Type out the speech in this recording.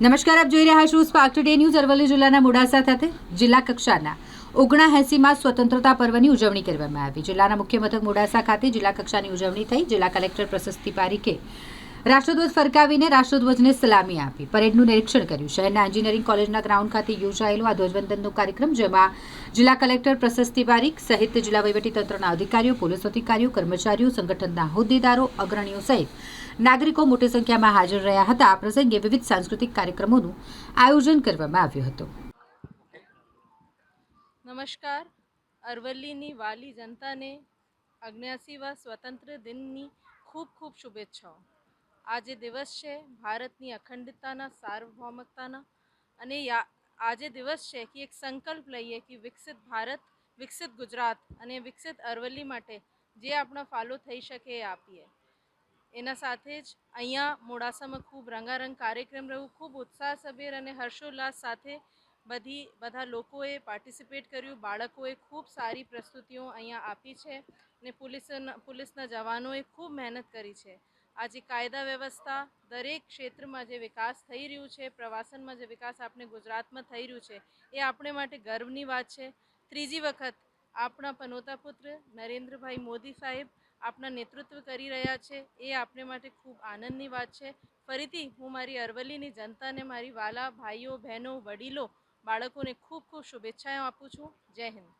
નમસ્કાર, આપ જોઈ રહ્યા છો સ્પાર્ક ટુડે ન્યૂઝ અરવલ્લી જિલ્લાના મોડાસા ખાતે. જિલ્લા કક્ષાના ઓગણાએંસીમાં સ્વતંત્રતા પર્વની ઉજવણી કરવામાં આવી. જિલ્લાના મુખ્ય મથક મોડાસા ખાતે જિલ્લા કક્ષાની ઉજવણી થઈ. જિલ્લા કલેક્ટર પ્રશસ્તિ પારીખે રાષ્ટ્રધ્વજ ફરકાવીને રાષ્ટ્રધ્વજને સલામી આપી. પરેડનું નિરીક્ષણ કર્યું. શહેરના એન્જિનિયરિંગ કોલેજના ગ્રાઉન્ડ ખાતે યોજાયેલો આ ધ્વજવંદનનો કાર્યક્રમ, જેમાં જિલ્લા કલેક્ટર પ્રશસ્તિ પારીખ સહિત જિલ્લા વહીવટીતંત્રના અધિકારીઓ, પોલીસ અધિકારીઓ, કર્મચારીઓ, સંગઠનના હોદ્દેદારો, અગ્રણીઓ સહિત નાગરિકો મોટી સંખ્યામાં હાજર રહ્યા હતા. આ પ્રસંગે વિવિધ સાંસ્કૃતિક કાર્યક્રમોનું આયોજન કરવામાં આવ્યું હતું. નમસ્કાર. અરવલ્લીની વાલી જનતાને અગ્ન્યાસીવા સ્વતંત્ર દિનની ખૂબ ખૂબ શુભેચ્છાઓ. આજે દિવસ છે ભારતની અખંડતાના સાર્વભૌમકતાના અને આજે દિવસ છે કે એક સંકલ્પ લઈએ કે વિકસિત ભારત, વિકસિત ગુજરાત અને વિકસિત અરવલ્લી માટે જે આપણો ફાલો થઈ શકે એ આપીએ. એના સાથે જ અહીંયા મોડાસામાં ખૂબ રંગારંગ કાર્યક્રમ રહ્યું, ખૂબ ઉત્સાહસભેર અને હર્ષોલ્લાસ સાથે બધી, બધા લોકોએ પાર્ટિસિપેટ કર્યું, બાળકોએ ખૂબ સારી પ્રસ્તુતિઓ અહીંયા આપી છે અને પોલીસના પોલીસના જવાનોએ ખૂબ મહેનત કરી છે. આજે કાયદા વ્યવસ્થા દરેક ક્ષેત્રમાં જે વિકાસ થઈ રહ્યું છે, પ્રવાસનમાં જે વિકાસ આપણે ગુજરાતમાં થઈ રહ્યું છે, એ આપણે માટે ગર્વની વાત છે. ત્રીજી વખત આપણા પનોતા પુત્ર નરેન્દ્રભાઈ મોદી સાહેબ આપણા નેતૃત્વ કરી રહ્યા છે, એ આપણે માટે ખૂબ આનંદની વાત છે. ફરીથી હું મારી અરવલ્લીની જનતાને મારી વાલા, ભાઈઓ, બહેનો, વડીલો, બાળકોને ખૂબ ખૂબ શુભેચ્છાઓ આપું છું. જય હિન્દ.